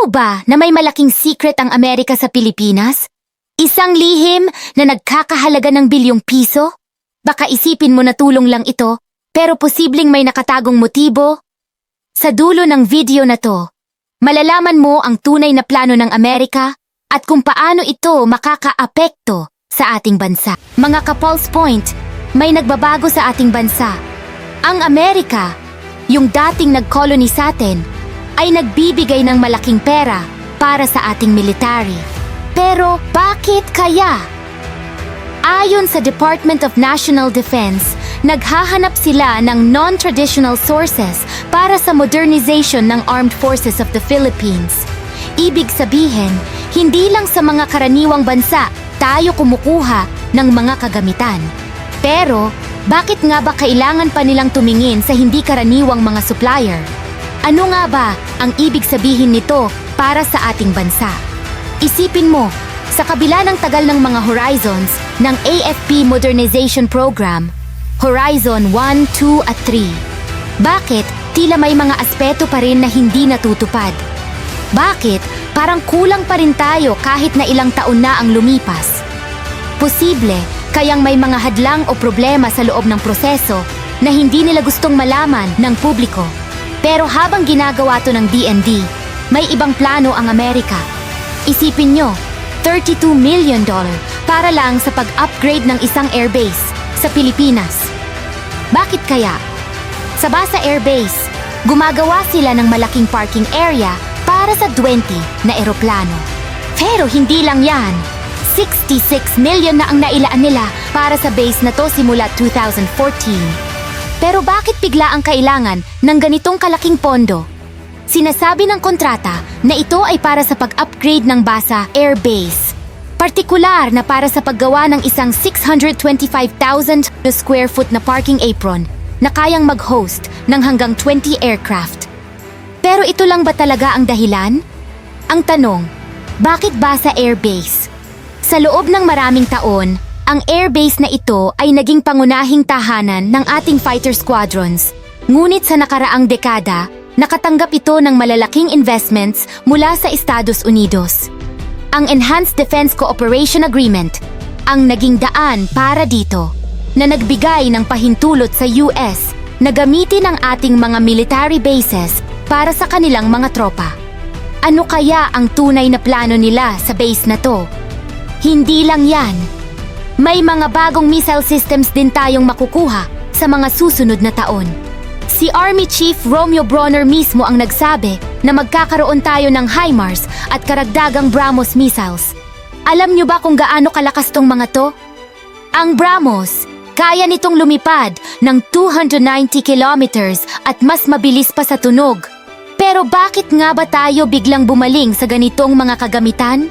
mo ba na may malaking secret ang Amerika sa Pilipinas? Isang lihim na nagkakahalaga ng bilyong piso? Baka isipin mo na tulong lang ito, pero posibleng may nakatagong motibo? Sa dulo ng video na to, malalaman mo ang tunay na plano ng Amerika at kung paano ito makakaapekto sa ating bansa. Mga ka-Pulse Point, may nagbabago sa ating bansa. Ang Amerika, yung dating nag-colony sa atin, ay nagbibigay ng malaking pera para sa ating military. Pero bakit kaya? Ayon sa Department of National Defense, naghahanap sila ng non-traditional sources para sa modernization ng Armed Forces of the Philippines. Ibig sabihin, hindi lang sa mga karaniwang bansa tayo kumukuha ng mga kagamitan. Pero, bakit nga ba kailangan pa nilang tumingin sa hindi karaniwang mga supplier? Ano nga ba ang ibig sabihin nito para sa ating bansa? Isipin mo, sa kabila ng tagal ng mga horizons ng AFP Modernization Program, Horizon 1, 2 at 3, bakit tila may mga aspeto pa rin na hindi natutupad? Bakit parang kulang pa rin tayo kahit na ilang taon na ang lumipas? Posible kayang may mga hadlang o problema sa loob ng proseso na hindi nila gustong malaman ng publiko. Pero habang ginagawa to ng DND, may ibang plano ang Amerika. Isipin nyo, 32 million dollar para lang sa pag-upgrade ng isang airbase sa Pilipinas. Bakit kaya? Sa Basa Air Base, gumagawa sila ng malaking parking area para sa 20 na eroplano. Pero hindi lang yan. 66 million na ang nailaan nila para sa base na to simula 2014. Pero bakit bigla ang kailangan ng ganitong kalaking pondo? Sinasabi ng kontrata na ito ay para sa pag-upgrade ng Basa Air Base. Partikular na para sa paggawa ng isang 625,000 square foot na parking apron na kayang mag-host ng hanggang 20 aircraft. Pero ito lang ba talaga ang dahilan? Ang tanong, bakit Basa Air Base? Sa loob ng maraming taon, ang airbase na ito ay naging pangunahing tahanan ng ating fighter squadrons. Ngunit sa nakaraang dekada, nakatanggap ito ng malalaking investments mula sa Estados Unidos. Ang Enhanced Defense Cooperation Agreement ang naging daan para dito na nagbigay ng pahintulot sa US na gamitin ang ating mga military bases para sa kanilang mga tropa. Ano kaya ang tunay na plano nila sa base na to? Hindi lang yan. May mga bagong missile systems din tayong makukuha sa mga susunod na taon. Si Army Chief Romeo Bronner mismo ang nagsabi na magkakaroon tayo ng HIMARS at karagdagang BrahMos missiles. Alam niyo ba kung gaano kalakas tong mga to? Ang BrahMos, kaya nitong lumipad ng 290 kilometers at mas mabilis pa sa tunog. Pero bakit nga ba tayo biglang bumaling sa ganitong mga kagamitan?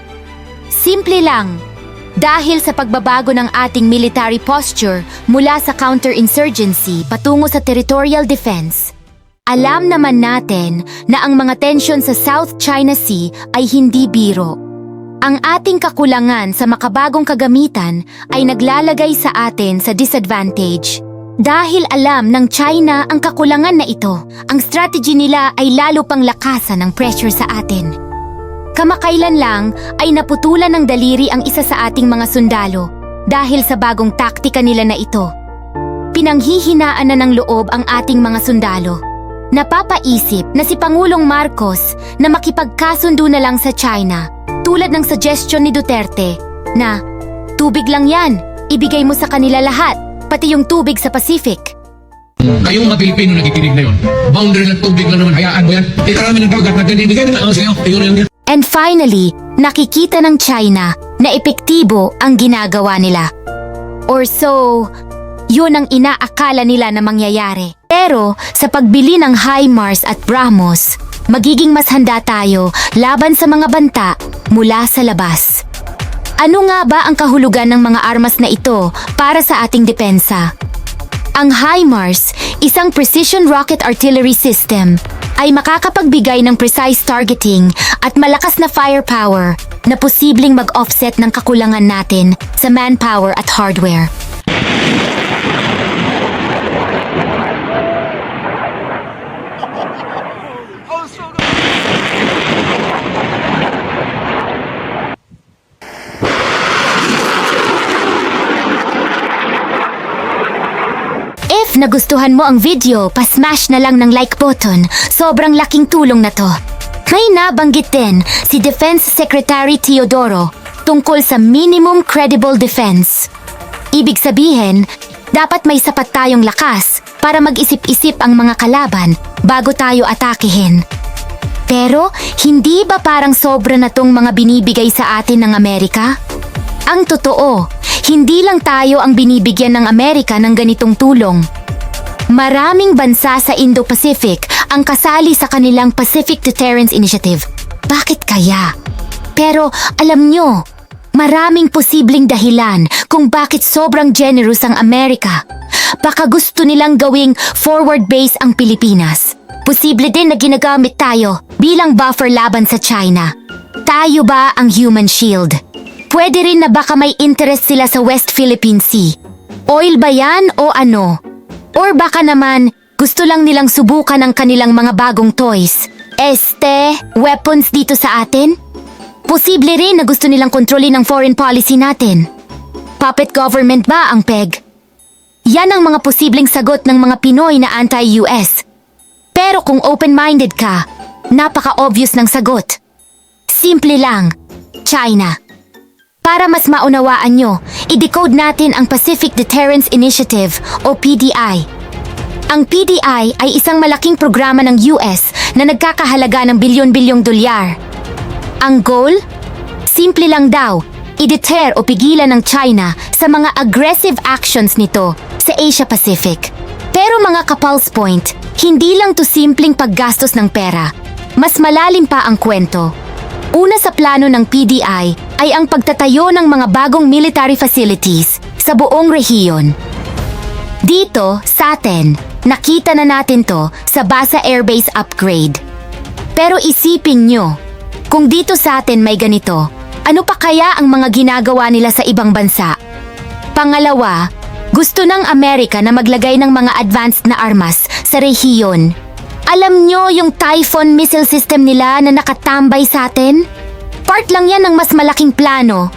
Simple lang. Dahil sa pagbabago ng ating military posture mula sa counterinsurgency patungo sa territorial defense, alam naman natin na ang mga tensyon sa South China Sea ay hindi biro. Ang ating kakulangan sa makabagong kagamitan ay naglalagay sa atin sa disadvantage. Dahil alam ng China ang kakulangan na ito, ang strategy nila ay lalo pang lakasan ng pressure sa atin. Kamakailan lang ay naputulan ng daliri ang isa sa ating mga sundalo dahil sa bagong taktika nila na ito. Pinanghihinaan na ng loob ang ating mga sundalo. Napapaisip na si Pangulong Marcos na makipagkasundo na lang sa China tulad ng suggestion ni Duterte na tubig lang yan, ibigay mo sa kanila lahat, pati yung tubig sa Pacific. Kayong mga Pilipino nakikinig na yun. Boundary ng tubig lang naman, hayaan mo yan. Eh, karami ng dagat na ganyan, bigay na lang sa'yo. Ayun lang yan. And finally, nakikita ng China na epektibo ang ginagawa nila. Or so, yun ang inaakala nila na mangyayari. Pero sa pagbili ng HIMARS at BrahMos, magiging mas handa tayo laban sa mga banta mula sa labas. Ano nga ba ang kahulugan ng mga armas na ito para sa ating depensa? Ang HIMARS, isang precision rocket artillery system, ay makakapagbigay ng precise targeting at malakas na firepower na posibleng mag-offset ng kakulangan natin sa manpower at hardware. Nagustuhan mo ang video, pasmash na lang ng like button. Sobrang laking tulong na to. May nabanggit din si Defense Secretary Teodoro tungkol sa minimum credible defense. Ibig sabihin, dapat may sapat tayong lakas para mag-isip-isip ang mga kalaban bago tayo atakihin. Pero hindi ba parang sobra na tong mga binibigay sa atin ng Amerika? Ang totoo, hindi lang tayo ang binibigyan ng Amerika ng ganitong tulong. Maraming bansa sa Indo-Pacific ang kasali sa kanilang Pacific Deterrence Initiative. Bakit kaya? Pero alam nyo, maraming posibleng dahilan kung bakit sobrang generous ang Amerika. Baka gusto nilang gawing forward base ang Pilipinas. Posible din na ginagamit tayo bilang buffer laban sa China. Tayo ba ang human shield? Pwede rin na baka may interest sila sa West Philippine Sea. Oil ba yan o ano? Or baka naman, gusto lang nilang subukan ang kanilang mga bagong toys. Este, weapons dito sa atin? Posible rin na gusto nilang kontrolin ang foreign policy natin. Puppet government ba ang PEG? Yan ang mga posibleng sagot ng mga Pinoy na anti-US. Pero kung open-minded ka, napaka-obvious ng sagot. Simple lang, China. Para mas maunawaan nyo, i-decode natin ang Pacific Deterrence Initiative o PDI. Ang PDI ay isang malaking programa ng US na nagkakahalaga ng bilyon-bilyong dolyar. Ang goal? Simple lang daw, i-deter o pigilan ng China sa mga aggressive actions nito sa Asia Pacific. Pero mga kapulse point, hindi lang to simpleng paggastos ng pera. Mas malalim pa ang kwento. Una sa plano ng PDI ay ang pagtatayo ng mga bagong military facilities sa buong rehiyon. Dito, sa atin, nakita na natin to sa Basa Air Base upgrade. Pero isipin nyo, kung dito sa atin may ganito, ano pa kaya ang mga ginagawa nila sa ibang bansa? Pangalawa, gusto ng Amerika na maglagay ng mga advanced na armas sa rehiyon. Alam nyo yung Typhoon missile system nila na nakatambay sa atin? Part lang yan ng mas malaking plano.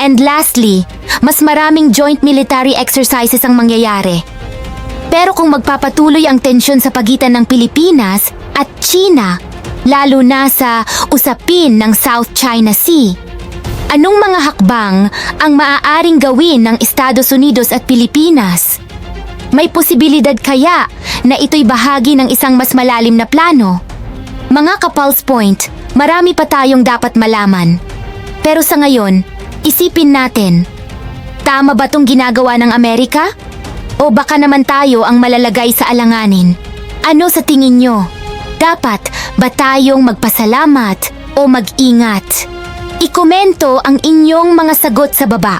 And lastly, mas maraming joint military exercises ang mangyayari. Pero kung magpapatuloy ang tensyon sa pagitan ng Pilipinas at China, lalo na sa usapin ng South China Sea, anong mga hakbang ang maaaring gawin ng Estados Unidos at Pilipinas? May posibilidad kaya na ito'y bahagi ng isang mas malalim na plano? Mga kapulse point, marami pa tayong dapat malaman. Pero sa ngayon, isipin natin, tama ba tong ginagawa ng Amerika? O baka naman tayo ang malalagay sa alanganin? Ano sa tingin nyo? Dapat ba tayong magpasalamat o mag-ingat? Ikomento ang inyong mga sagot sa baba.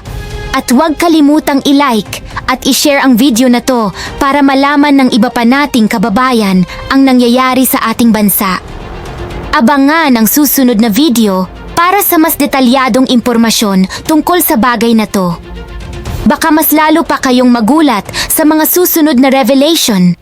At huwag kalimutang i-like at i-share ang video na to para malaman ng iba pa nating kababayan ang nangyayari sa ating bansa. Abangan ang susunod na video para sa mas detalyadong impormasyon tungkol sa bagay na to. Baka mas lalo pa kayong magulat sa mga susunod na revelation